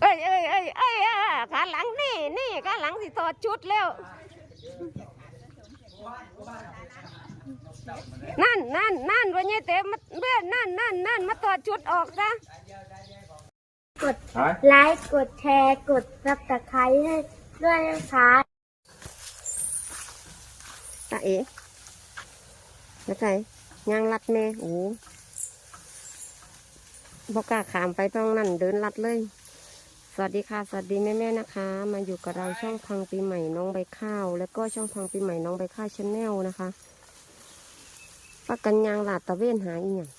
เอ้ยเอ้ยเอ้ยเอ้ยอะขาหลังนี่นี่ขาหลังสิถอดชุดแล้ว นั่นนั่นนั่นวันนี้เต็มมาเพื่อนนั่นนั่นนั่นมาถอดชุดออกซะกดไลค์กดแชร์กดซับสไครต์ให้ด้วยนะคะตาเอ๋มาใส่ยางรัดแม่โอ้ บอกกาขามไปตรงนั้นเดินลัดเลย สวัสดีค่ะสวัสดีแม่ๆนะคะ มาอยู่กับเราช่องพังปีใหม่น้องใบข้าว แล้วก็ช่องพังปีใหม่น้องใบข้าวชาแนลนะคะปากันยางหลาดตะเวนหาอีหยัง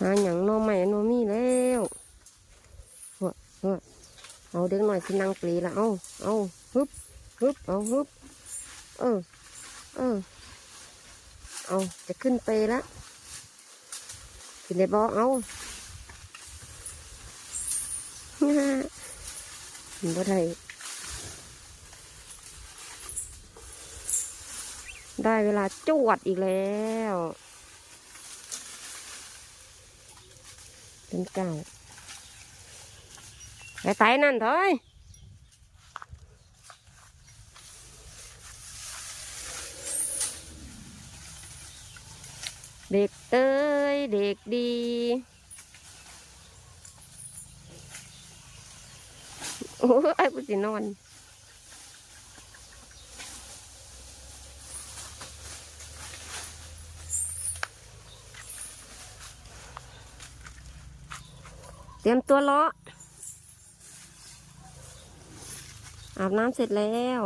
หาอย่างหนอใหม่นอมีแล้วหัวหัวเอาเด็กหน่อยสินางปลีละเอาเอาฮึบฮึบเอาฮึบ เออ เออ เอาจะขึ้นไปแล้วขึ้นได้บ่อเอาบ่ได้ได้เวลาจวดอีกแล้ว เป็นเก่าไปไปนั่นเถอย เด็กเต้ยเด็กดี โอ้ยกูสินอนเตรียมตัวเลาะอาบน้ำเสร็จแล้ว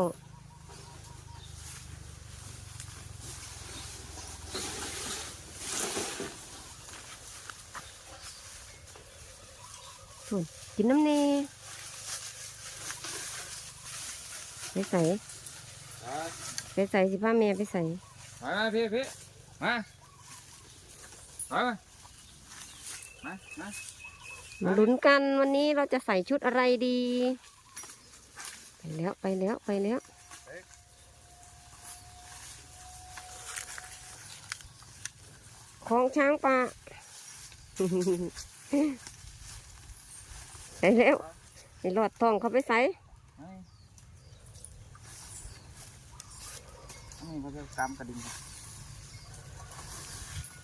กินน้ำเนไปใส่ไปใส่สิพ่อแม่ไปใส่มามาพี่พี่มามามามามาลุ้นกันวันนี้เราจะใส่ชุดอะไรดี ไปแล้วไปแล้วไปแล้วของช้างป่า ไปแล้วไอ้หลอดทองเขาไปใส่ไม่อันนี้เขาจะกำกระดิ่ง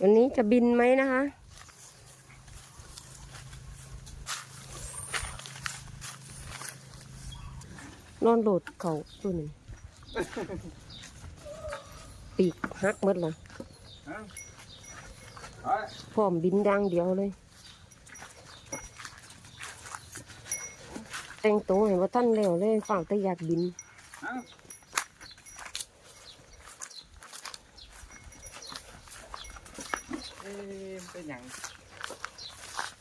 วันนี้จะบินไหมนะคะนอนโหลดเขาตัวหนึ่งปีกหักหมดเลยฮะไปพร้อมบินดังเดียวเลย แต่งตัวเห็นว่าท่านเร็วเลยฝั่งต่อยากบินเอ๊ะเป็นหยัง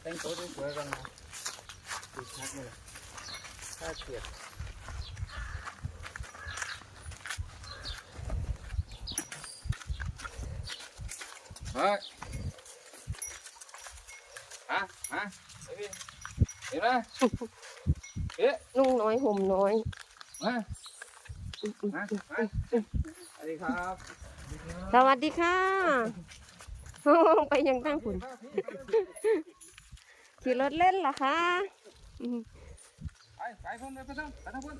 แต่งตัวสวยๆกันนะติดชักเลยถ้าเกียดเฮ้ยฮะฮะเห็นไหมเอ๊ะ นุ่งน้อยห่มน้อยมามามาสวัสดีครับสวัสดีค่ะไปยังตั้งฝุ่นขี่รถเล่นเหรอคะอืมไปไปพุ่นเลยไปทั้งไปทั้งพุ่น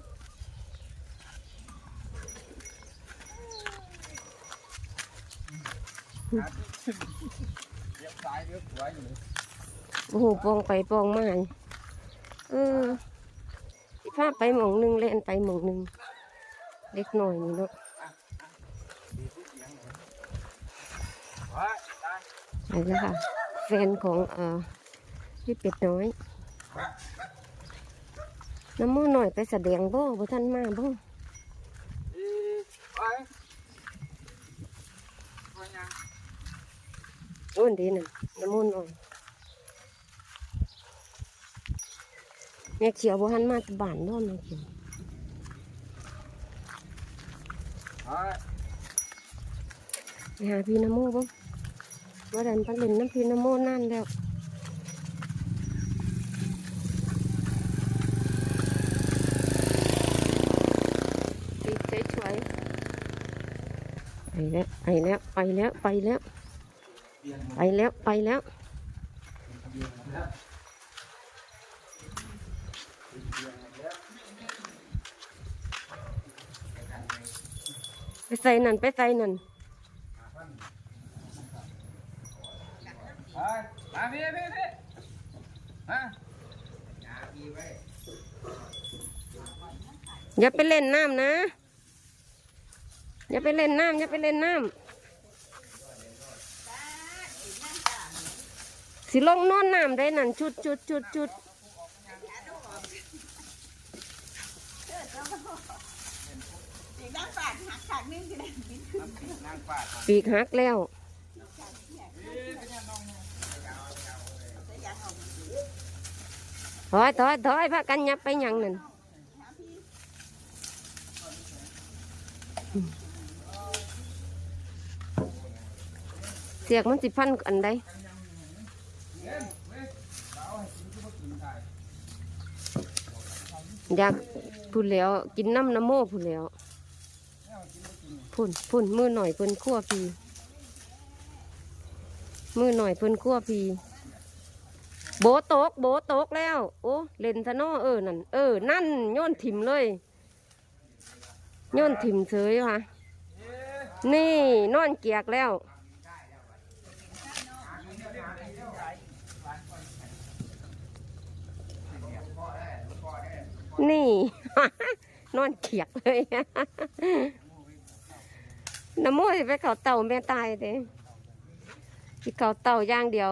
เลี้ยวซ้ายเลี้ยวขวาอยู่เลยโอ้โหปองไปปองมาเออ สิพาไปหมองหนึ่งเล่นไปหมองหนึ่งเล็กหน่อยนี่เนาะดีที่เสียงเลยไปได้ไปแล้วค่ะ แฟนของเอ่อพี่เป็ดน้อยน้ำมูหน่อยไปแสดงบ่บ่ท่านมาบ่อ้วนดีน่ะน้ำมูหน่อย แม่เขียวบ่ทันมาที่บ้านเนาะแม่เขียวไปไปหาพี่น้ำมูบ่ว่าดันไปเล่นน้ำพี่น้ำมูนั่นแล้วติดเฉยๆไปแล้วไปแล้ว ไปแล้ว ไปแล้ว ไปแล้ว ไปแล้ว ไปใส่นั่นไปใส่นั่นมาพี่พี่พี่มาอย่าไปเล่นน้ำนะ อย่าไปเล่นน้ำอย่าไปเล่นน้ำสิลงนอนน้ำได้นั่นจุดจุดจุดจุด ปีกนากหักแล้วถอยถอยถอยพากันยับไปยังนั่นเสียกมันสิพันอันใดอยากพูดแล้วกินน้ำน้ำโม่พูดแล้ว พุ่นพุ่นมือหน่อยเพิ่นคั่วพีมือหน่อยเพิ่นคั่วพีโบโตกโบโตกแล้ว โอ้เล่นซะนอเออนั่นเออนั่นโยนถิ่มเลยโยนถิ่มเฉยค่ะนี่นอนเกียกแล้วนี่ นอนเกียกเลย น้ำมูกไปเขาเต่าแม่ตายเด้ที่เขาเต่าย่างเดียว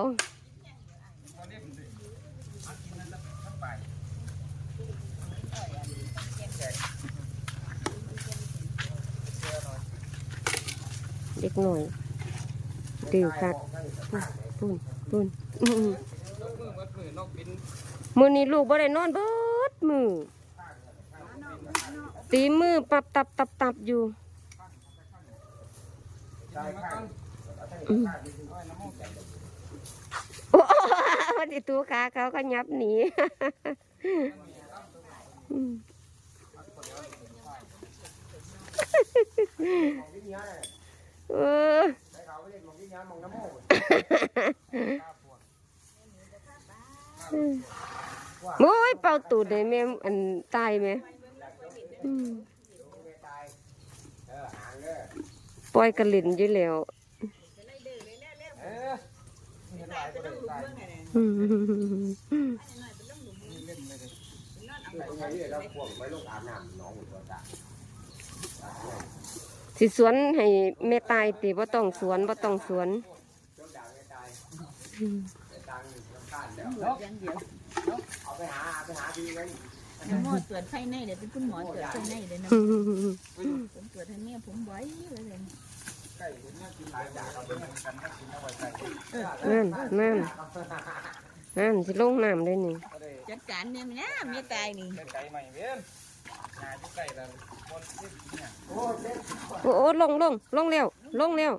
เด็กหน่อยดื้อคักปุ่นปุ่นมือมัดมือนกบินมือนี้ลูกบ่ได้นอนเบิดมือตีมือปับตับตับตับอยู่ มาก่อน อืม เอาน้ำมูกแตก โอ้วันที่ตัวขาเขาก็ยับหนีเออโอ้ยเป่าตูดเลยแม่อันตายไหมอืม ปล่อยกระลินอยู่แล้วเออเห็นหลายก็ได้ตายอืมนี่เล่นเลยดิสิสวนให้แม่ตายติว่าต้องสวนว่าต้องสวนหมอตรวจภายในเดี๋ยวเป็นคุณหมอตรวจภายในเลยนะผมตรวจให้เมียผมไว้เลย นี่ยกินหลายอย่างเอาไปเหมือนกันนะกินเอาไว้ใส่นั่นนั่นนั่นสิลงน้ำได้นี่ก็ได้จัดการเนี่ยมันนะเมียตายนี่เล่นไก่ใหม่เว้ยงานที่ใกล้แล้วหมดเล่นเนี่ยโอ้โอ้ลงลงลงเร็วลงเร็ว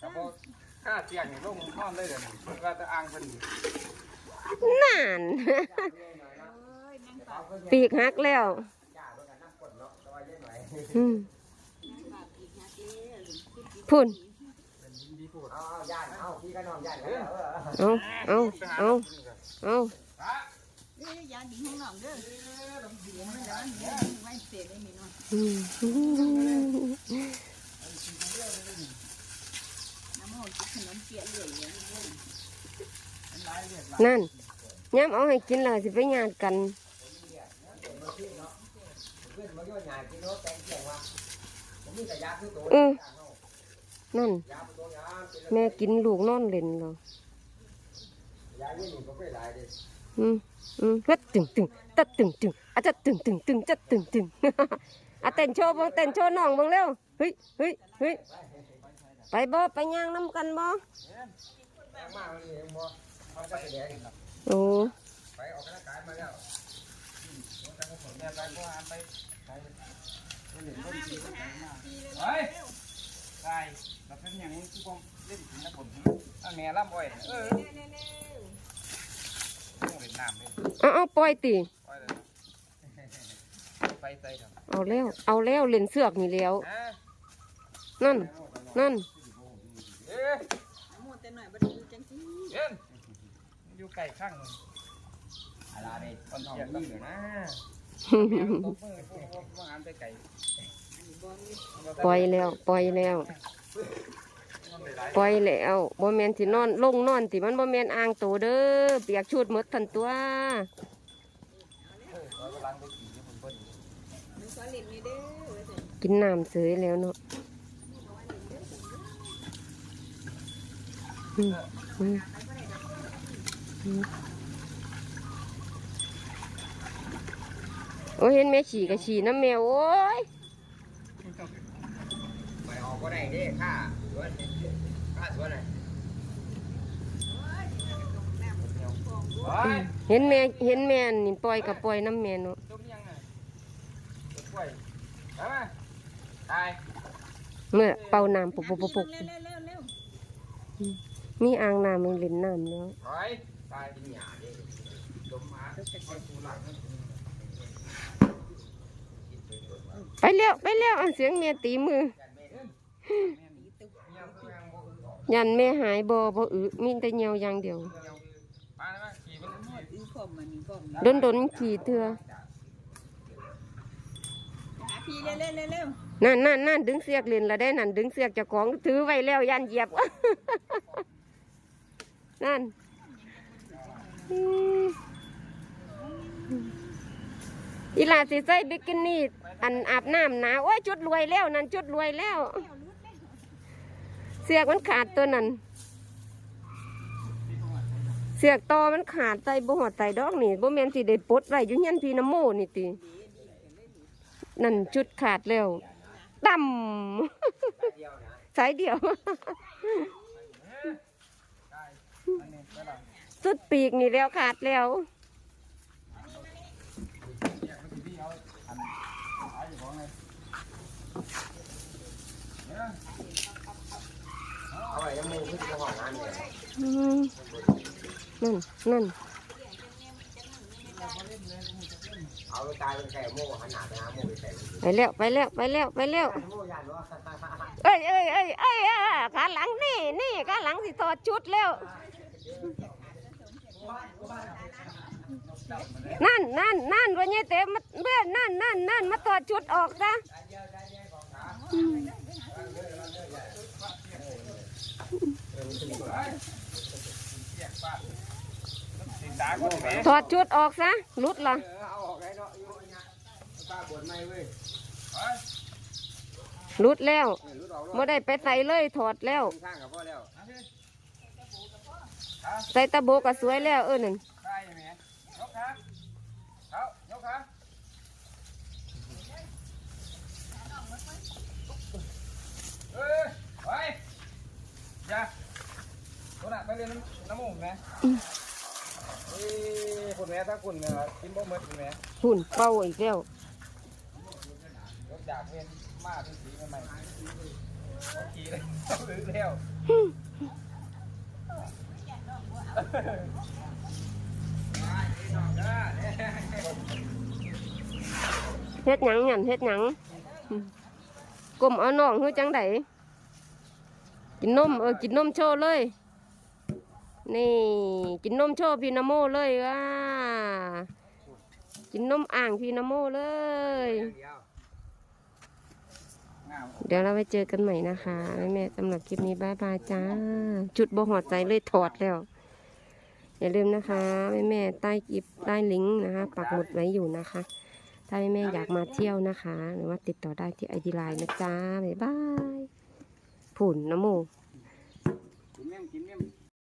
ครับผมค่าเตียงนี่ลงนอนได้เลยเพิ่นว่าจะอ้างเพิ่นนั่นปีกหักแล้วอืม พุ่นเอาเอาเอาเอาเอ้าดีห้องนอนเด้อมันร้อนเด้อไว้เสร็จเลยมีน้อยอืมน้ำมันกินขนมเปี๊ยะเลยเนี่ยนั่นย้ำเอาให้กินและสิไปญาติกันเออ นั่น แม่กินลูกนอนเล่นเราอืมอืมฮัดตึงตึงตัดตึงตึงอาจจะตึงตึงตึงจัดตึงตึงอะเต้นโชว์บ้างเต้นโชว์น้องบ้างเร็วเฮ้ยเฮ้ยเฮ้ยไปบ่ไปย่างน้ำกันบ่โอ้ไปออกกำลังกายมาแล้วจังหวะเนี่ยไปก็อ่านไปไป เล่นต้นทีเฮ้ยได้เราเป็นอย่างนี้ที่ผมเล่นถึงนะผมอันแม่ล่ำบ่อยเออต้องเล่นน้ำเลยเอาเอาปล่อยตีไปเลยไปใส่เถอะเอาแล้ว เอาแล้วเล่นเสือกนี่แล้วฮะนั่น นั่น เอ๊ะโมแต่หน่อยบ่ได้อยู่จังซี่เย็นอยู่ไก่ข้างเลยอะไรเนี่ยคนเสียงนี่เหรอนะแม่ตบมือพวกพวกมาอ่านไปไก่ปล่อยแล้ว ปล่อยแล้ว ปล่อยแล้วบ่แม่นสินอนลงนอนสิมันบ่แมนอ่างโตเด้อเปียกชุดหมดทันตัวกินน้ำเสยแล้วเนาะโอ้เห็นแม่ฉี่กับฉี่น้ำแมวโอ้ย ก็ได้เด้ค่าสวนค่าสวนไหนเห็นแม่เห็นแม่นี่ปล่อยกับปล่อยน้ำแม่เนาะต้มยังไงต้มกล้วยไปมาตายเมื่อเป่าน้ำปุกปุกปุกปุกมีอ่างน้ำมันเล่นน้ำแล้วถอยตายเป็นหยาดิต้มมาจะคอยตูหลังไปแล้วไปแล้วอันเสียงแม่ตีมือ ยันแม่หายบ่บ่อึมีแต่เหี่ยวอย่างเดียวมาเลยมาขี่มันๆหมดอีพร้อมมันนี่พร้อมดนดนๆขี่เถื่อหาพี่เร็วๆเร็วนั่นนั่นนั่นดึงเสียกเล่นละได้นั่นดึงเสียกเจ้าของถือไว้แล้วยันเหยียบนั่นอืมอีหลาสิใส่บิกินี่อันอาบน้ำหนาโอ้ยจุดรวยแล้วนั่นจุดรวยแล้วเสียกมันขาดตัวนั้น เสียกตอมันขาดใส่บ่หอดใส่ดอกนี่บ่แมนสิได้ปลดไว้อยู่เฮียนพี่น้ำโมนี่ตินั่นจุดขาดแล้วดำสายเดียวสุดปีกนี่แล้วขาดแล้ว ไว้ยังมือขึ้นไปห้องน้ำเนี่ยอืมนั่นนั่นเอาไปตายเป็นไก่โม่หันหน้าไปหาโม่ไปใส่ไปแล้วไปแล้วไปแล้วไปแล้วโม่ยันวะเอ้ยเอ้ยเอ้ยเอ้ยอะขาหลังนี่นี่ขาหลังสิถอดชุดแล้ว นั่นนั่นนั่นวันนี้เต็มเบื่อนั่นนั่นนั่นมาถอดชุดออกซะ สิตาก็แหม ถอดชุดออกซะหลุดละเอาออกไงเนาะอยู่เนี่ยตาบวชไม่เว้ยหลุดแล้วไม่ได้ไปใส่เลยถอดแล้ว ใส่ตะโบก็สวยแล้วเออนั่นได้ไหมยกขาเอายกขาเอ้ยไปอย่า ตัวน่ะไปเรียนน้ำมูกไหมเอ้ยคุณแม่ถ้าคุณเนี่ยกินบ่หมดคุณแม่หุ่นเป่าอีกแล้วยกจากเรียนมาเป็นสีใหม่ๆขี่เลยต้องลื้อแล้วเฮ็ดหยังหยันเฮ็ดหยังอืมกลมเอาน้องเฮือจังไดกินนมเออกินนมโชว์เลย นี่กินนมโชว์พี่นโมเลยว่ากินนมอ่างพี่นโมเลย เดี๋ยวเราไปเจอกันใหม่นะคะแม่แม่ๆสำหรับคลิปนี้บ๊ายบายจ้า จุดบ่หอดใจเลยถอดแล้ว อย่าลืมนะคะแม่แม่ๆใต้คลิปใต้ลิงก์นะคะปักหมุดไว้อยู่นะคะ ถ้าแม่แม่ๆอยากมาเที่ยวนะคะ หรือว่าติดต่อได้ที่ไอดีไลน์นะจ๊ะบ๊ายบายผุ่นนะโมกินเมี่ยมกินเมี่ยม